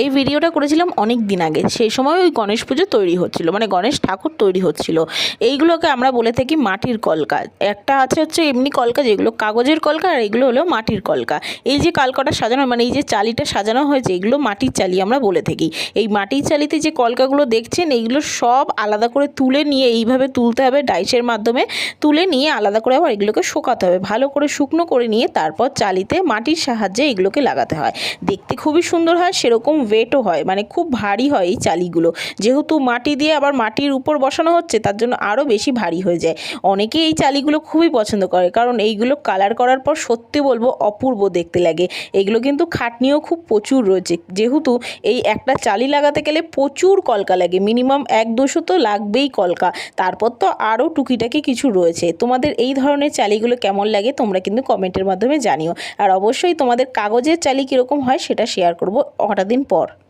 এই ভিডিওটা করেছিলাম অনেক দিন আগে। সেই সময় ওই গণেশ পুজো তৈরি হচ্ছিল মানে গণেশ ঠাকুর তৈরি হচ্ছিল। এইগুলোকে আমরা বলে থাকি মাটির কলকা। একটা আছে হচ্ছে এমনি কলকা, যেগুলো কাগজের কলকা, আর এগুলো হলো মাটির কলকা। এই যে কালকাটা সাজানো মানে এই যে চালিটা সাজানো হয়েছে, এগুলো মাটির চালি আমরা বলে থাকি। এই মাটির চালিতে যে কলকাগুলো দেখছেন, এইগুলো সব আলাদা করে তুলে নিয়ে এইভাবে তুলতে হবে, ডাইসের মাধ্যমে তুলে নিয়ে আলাদা করে আবার এগুলোকে শুকাতে হবে। ভালো করে শুকনো করে নিয়ে তারপর চালিতে মাটির সাহায্যে এগুলোকে লাগাতে হয়। দেখতে খুবই সুন্দর হয়, সেরকম ওয়েটও হয় মানে খুব ভারী হয় এই চালিগুলো। যেহেতু মাটি দিয়ে আবার মাটির উপর বসানো হচ্ছে, তার জন্য আরও বেশি ভারী হয়ে যায়। অনেকেই এই চালিগুলো খুবই পছন্দ করে, কারণ এইগুলো কালার করার পর সত্যি বলব অপূর্ব দেখতে লাগে। এগুলো কিন্তু খাটনিও খুব প্রচুর রয়েছে। যেহেতু এই একটা চালি লাগাতে গেলে প্রচুর কলকা লাগে মিনিমাম এক দুশো তো লাগবেই কলকা। তারপর তো আরও টুকিটাকি কিছু রয়েছে। তোমাদের এই ধরনের চালিগুলো কেমন লাগে তোমরা কিন্তু কমেন্টের মাধ্যমে জানিও। আর অবশ্যই তোমাদের কাগজের চালি কীরকম হয় সেটা শেয়ার করব। কটা দিন পর por